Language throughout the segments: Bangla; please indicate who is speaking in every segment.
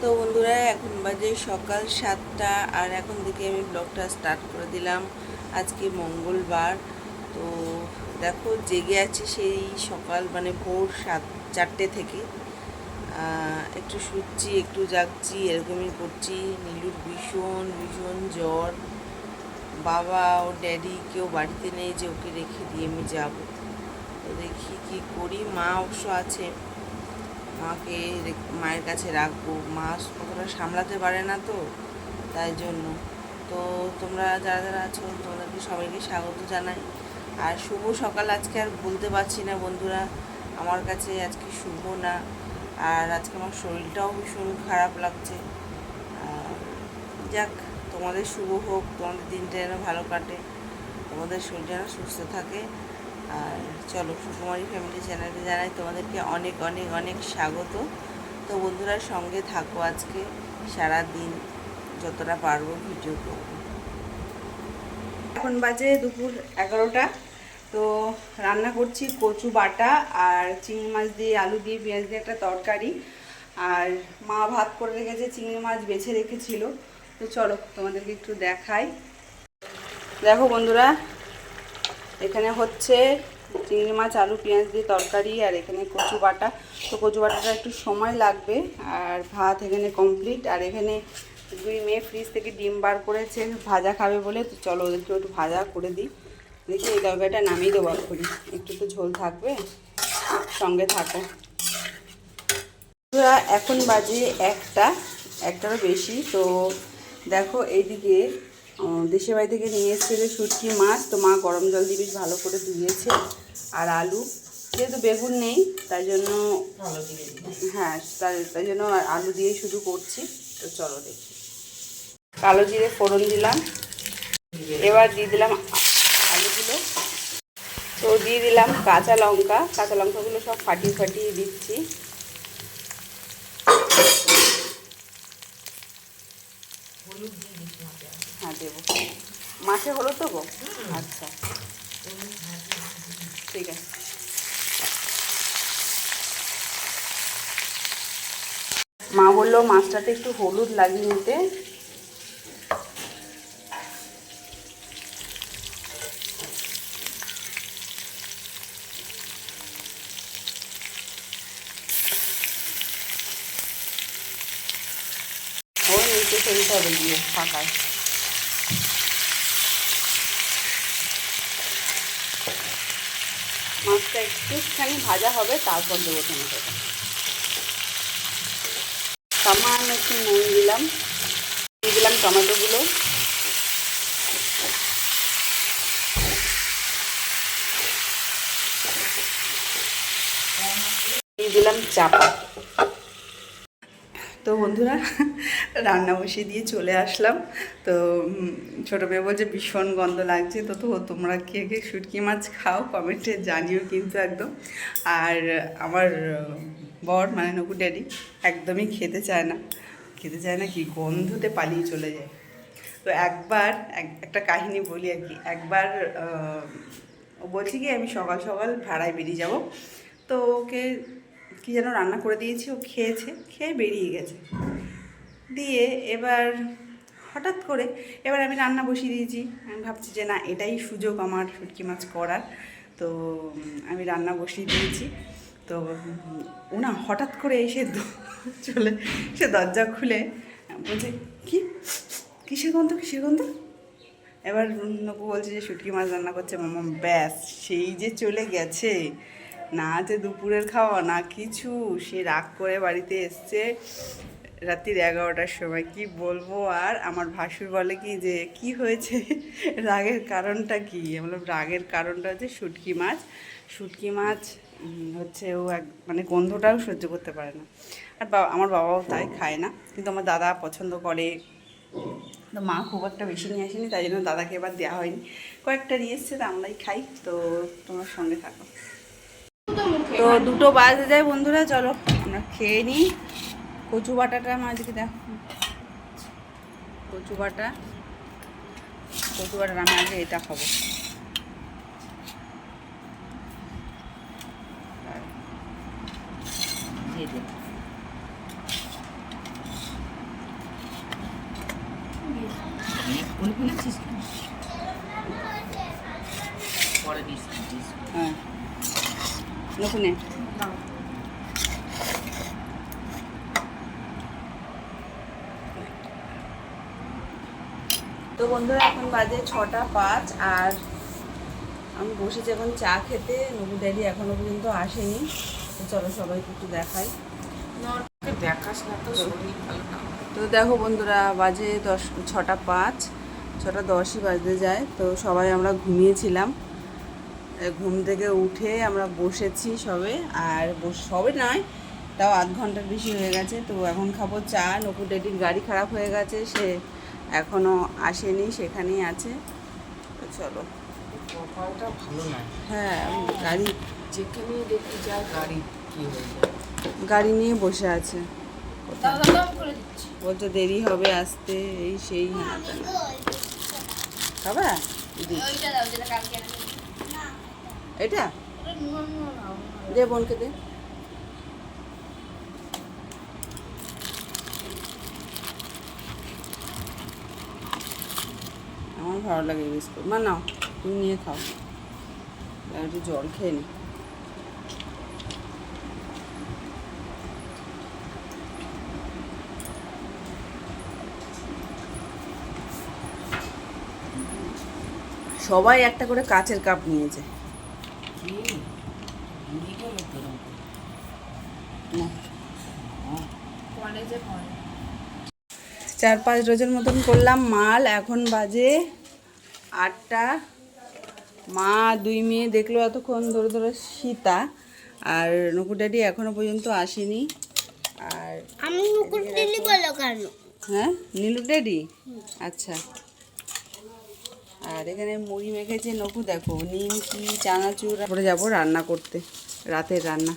Speaker 1: তো বন্ধুরা, এখন বাজে সকাল সাতটা আর এখন থেকে আমি ব্লগটা স্টার্ট করে দিলাম। আজকে মঙ্গলবার, তো দেখো জেগে আছি সেই সকাল মানে ভোর সাত, চারটে থেকে। একটু শুচ্ছি, একটু জাগছি, এরকমই করছি। নীলুর ভীষণ ভীষণ জ্বর। বাবা ও ড্যাডি কেউ বাড়িতে নেই যে ওকে রেখে দিয়ে আমি যাব। তো দেখি কি করি, মা অবশ্য আছে। মাকে মায়ের কাছে রাখব। মা অতটা সামলাতে পারে না তো, তাই জন্য। তো তোমরা যারা যারা আছো, তোমাদেরকে সবাইকে স্বাগত জানাই। আর শুভ সকাল, আজকে আর বলতে পারছি না বন্ধুরা। আমার কাছে আজকে শুভ না, আর আজকে আমার শরীরটাও ভীষণ খারাপ লাগছে। যাক, তোমাদের শুভ হোক, তোমাদের দিনটা যেন ভালো কাটে, তোমাদের শরীর যেন সুস্থ থাকে। আর চলো সুকুমারী ফ্যামিলি চ্যানেলে জানাই তোমাদেরকে অনেক অনেক অনেক স্বাগত। তো বন্ধুরা, সঙ্গে থাকো আজকে। সারা দিন যতটা পারব ভিডিও করব।
Speaker 2: এখন বাজে দুপুর এগারোটা। তো রান্না করছি কচু বাটা আর চিংড়ি মাছ দিয়ে আলু দিয়ে পেঁয়াজ দিয়ে একটা তরকারি। আর মা ভাত করে রেখেছে, চিংড়ি মাছ বেছে রেখেছিল। তো চলো তোমাদেরকে একটু দেখাই। দেখো বন্ধুরা এখানে হচ্ছে চিংড়ি মাছ, আলু, পেঁয়াজ দিয়ে তরকারি আর এখানে কচু বাটা। তো কচু বাটাটা একটু সময় লাগবে আর ভাত এখানে কমপ্লিট আর এখানে দুই মেয়ে ফ্রিজ থেকে ডিম বার করেছে, ভাজা খাবে বলে। তো চলো ওদেরকে একটু ভাজা করে দিই। দেখি এই তরকারিটা নামিয়ে দেবো করি একটু তো ঝোল থাকবে, সঙ্গে থাকো। এখন বাজে একটা, একটারও বেশি। তো দেখো এইদিকে দেশের বাড়ি থেকে নিয়ে এসেছিল শুটকি মাছ। তো মা গরম জল দিয়ে বেশ ভালো করে ধুয়েছে। আর আলু, যেহেতু বেগুন নেই, তাই জন্য হ্যাঁ তাই তাই জন্য আলু দিয়েই শুধু করছি। তো চলো দেখি। কালো জিরে ফোড়ন দিলাম। এবার দিয়ে দিলাম আলুগুলো। তো দিয়ে দিলাম কাঁচা লঙ্কা। কাঁচা লঙ্কাগুলো সব ফাটিয়ে ফাটিয়ে দিচ্ছি। দেবো। মাছে হলো তো গো? আচ্ছা। ঠিক আছে। মা বলল মাছটাতে একটু হলুদ লাগিয়ে নিতে। ওই ফেলতে হবে গিয়ে, ফাঁকায়। মাছটা একটুখানি ভাজা হবে, তারপর দেবো টমেটোটা। সামান্য একটু নুন দিলাম। দিয়ে দিলাম টমেটোগুলো। দিয়ে দিলাম চাপা। তো বন্ধুরা, রান্না বসিয়ে দিয়ে চলে আসলাম। তো ছোটো মেয়ে বলছে, ভীষণ গন্ধ লাগছে। তো তো, তোমরা কে কে শুটকি মাছ খাও কমেন্টে জানিও কিন্তু একদম। আর আমার বর মানে নকু ড্যাডি একদমই খেতে চায় না। খেতে চায় না কি গন্ধতে পালিয়ে চলে যায়। তো একবার, এক- একটা কাহিনী বলি আর কি। একবার বলছি কি, আমি সকাল সকাল ভাড়ায় বেরিয়ে যাব। তো ওকে কি যেন রান্না করে দিয়েছি ও খেয়েছে খেয়ে বেরিয়ে গেছে। দিয়ে এবার হঠাৎ করে এবার আমি রান্না বসিয়ে দিয়েছি। আমি ভাবছি যে না এটাই সুযোগ আমার শুটকি মাছ করার। তো আমি রান্না বসিয়ে দিয়েছি। তো উম, ও না হঠাৎ করে এসে চলে সে দরজা খুলে বলছে কি? কিসের গন্ধ কিসের গন্ধ? এবার নকু বলছে যে শুটকি মাছ রান্না করছে মামা ব্যাস সেই যে চলে গেছে। না যে দুপুরের খাওয়া, না কিছু। সে রাগ করে বাড়িতে এসছে রাত্রির এগারোটার সময়। কি বলব আর? আমার ভাসুর বলে কি যে, কি হয়েছে? রাগের কারণটা কি? আমি বললাম, রাগের কারণটা হচ্ছে শুটকি মাছ। শুটকি মাছ হচ্ছে ও এক মানে গন্ধটাও সহ্য করতে পারে না। আর বাবা আমার বাবাও তাই খায় না। কিন্তু আমার দাদা পছন্দ করে। তো মা খুব একটা বেশি নিয়ে আসেনি, তাই জন্য দাদাকে এবার দেওয়া হয়নি। কয়েকটা নিয়ে এসছে, তা আমরাই খাই। তো তোমার সঙ্গে থাকো। তো দুটো বাজে যায় বন্ধুরা চলো আমরা খেয়ে নিই। কচু বাটাটা মাঝকে দেখো। কচু বাটা। কচু বাটা আমার আগে এটা খাব।
Speaker 3: হ্যাঁ। নকুনে
Speaker 2: তো বন্ধুরা এখন বাজে ছটা পাঁচ আর আমি বসেছি এখন চা খেতে। নবু ড্যাডি এখনও পর্যন্ত আসেনি। তো চলো সবাইকে একটু দেখাই।
Speaker 4: দেখাস না। তো
Speaker 2: দেখো বন্ধুরা বাজে দশ ছটা পাঁচ ছটা দশই বাজতে যায়। তো সবাই আমরা ঘুমিয়েছিলাম। ঘুম থেকে উঠে আমরা বসেছি সবে আর বস- সবে নয় তাও আধ ঘণ্টার বেশি হয়ে গেছে তো এখন খাব চা নকুর ডেডির গাড়ি খারাপ হয়ে গেছে সে এখনও আসেনি সেখানেই আছে তো চলো।
Speaker 4: কপালটা ভালো না
Speaker 2: হ্যাঁ গাড়ি।
Speaker 4: যেখানে দেখি যা গাড়ি কি
Speaker 2: গাড়ি নিয়ে বসে আছে। বলছে দেরি হবে আসতে এই সেই। খাবা দি। এটা? দে বোনকে দে। আমার ভালো লাগে বিস্কুট। মা নাও তুমি নিয়ে খাও। একটু জল খেয়ে নি। সবাই একটা করে কাচের কাপ নিয়েছে
Speaker 4: কি ঘুরিয়ে গেল তোরম
Speaker 2: না চার পাঁচ রোজের মতন করলাম মাল এখন বাজে আটটা। মা দুই মেয়ে দেখল এতক্ষণ ধরে ধরে সীতা আর নকুর ড্যাডি এখনও পর্যন্ত আসেনি। আর
Speaker 5: আমি বলো কেন?
Speaker 2: হ্যাঁ নীলু ড্যাডি? আচ্ছা। আর এখানে মুড়ি মেখেছে নকু দেখো নিমকি চানাচুর তারপরে যাব রান্না করতে রাতের রান্না।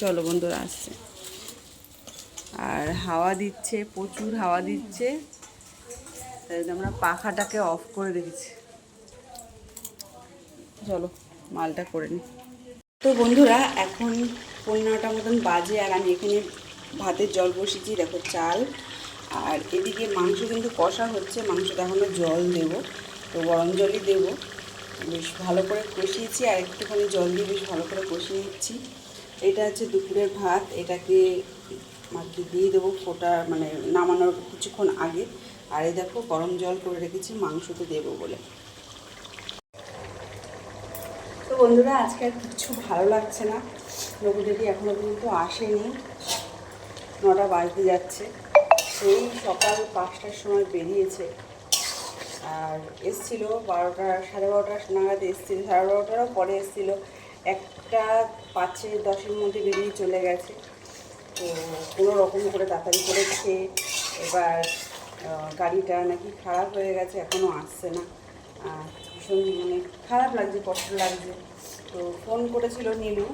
Speaker 2: চলো বন্ধুরা আসছে। আর হাওয়া দিচ্ছে প্রচুর হাওয়া দিচ্ছে। তাই আমরা পাখাটাকে অফ করে রেখেছি। চলো মালটা করে নি। তো বন্ধুরা এখন পনেরোটা মতন বাজে আর আমি এখানে ভাতের জল বসিয়েছি দেখো চাল। আর এদিকে মাংস কিন্তু কষা হচ্ছে মাংসটা এখনও জল দেবো, তো গরম জলই দেবো। বেশ ভালো করে কষিয়েছি, আর একটুখানি জল দিয়ে বেশ ভালো করে কষিয়ে নিচ্ছি। এটা হচ্ছে দুপুরের ভাত, এটাকে মাকে দিয়ে দেবো ফোটা মানে নামানোর কিছুক্ষণ আগে। আর এই দেখো, গরম জল করে রেখেছি মাংসতে দেবো বলে। তো বন্ধুরা, আজকে আর কিচ্ছু ভালো লাগছে না। রঘুদেবী এখনও পর্যন্ত আসেনি। নটা বাজতে যাচ্ছে। সেই সকাল পাঁচটার সময় বেরিয়েছে। আর এসছিল বারোটা, সাড়ে বারোটা নাগাদ এসছিল, সাড়ে বারোটারও পরে এসছিল। একটা পাঁচে দশের মধ্যে বেরিয়ে চলে গেছে। তো কোনো রকম করে তাড়াতাড়ি করে খেয়ে এবার গাড়িটা নাকি খারাপ হয়ে গেছে এখনও আসছে না। ভীষণ মানে খারাপ লাগছে, কষ্ট লাগছে। তো ফোন করেছিল নীলু,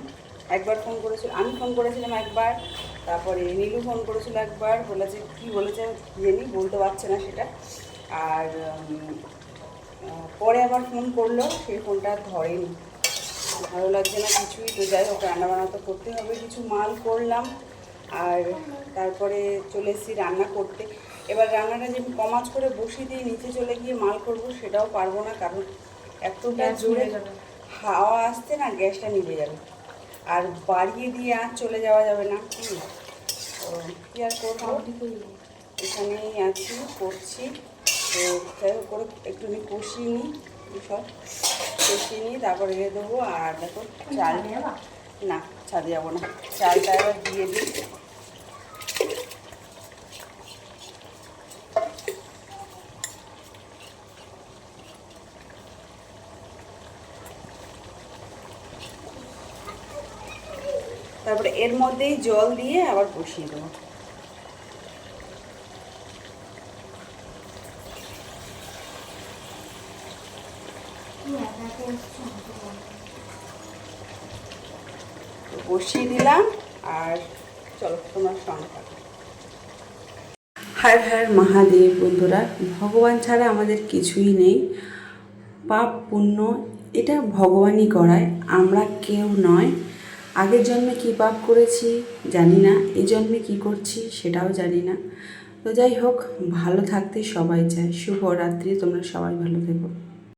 Speaker 2: একবার ফোন করেছিল, আমি ফোন করেছিলাম একবার। তারপরে নীলু ফোন করেছিল একবার বলেছে কি বলেছে জানি বলতে পারছে না সেটা। আর পরে আবার ফোন করল সেই ফোনটা আর ধরেনি। ভালো লাগছে না কিছুই তো যাই হোক রান্না বান্না তো করতে হবে কিছু মাল করলাম। আর তারপরে চলে এসেছি রান্না করতে। এবার রান্নাটা যে কমাজ করে বসিয়ে দিয়ে নিচে চলে গিয়ে মাল করব সেটাও পারব না কারণ এতটা জোরে হাওয়া আসতে না গ্যাসটা নিভে যাবে। আর বাড়িয়ে দিয়ে আর চলে যাওয়া যাবে না। কী আর করব এখানেই আছি করছি তো যাই হোক করে একটুখানি কষিয়ে নিই সব। কষিয়ে নিই তারপরে রেখে দেবো। আর দেখো, চাল না, ছাদে যাব না। চালটা এবার দিয়ে দিই তারপরে এর মধ্যেই জল দিয়ে আবার বসিয়ে দেবো। বসিয়ে দিলাম আর চলো তোমার সঙ্গে হার হার মহাদেব বন্ধুরা, ভগবান ছাড়া আমাদের কিছুই নেই। পাপ পুণ্য, এটা ভগবানই করায়, আমরা কেউ নয়। আগের জন্মে কী পাপ করেছি জানি না, এই জন্মে কী করছি সেটাও জানি না। তো যাই হোক, ভালো থাকতে সবাই চায়। শুভরাত্রি তোমরা সবাই ভালো থেকো।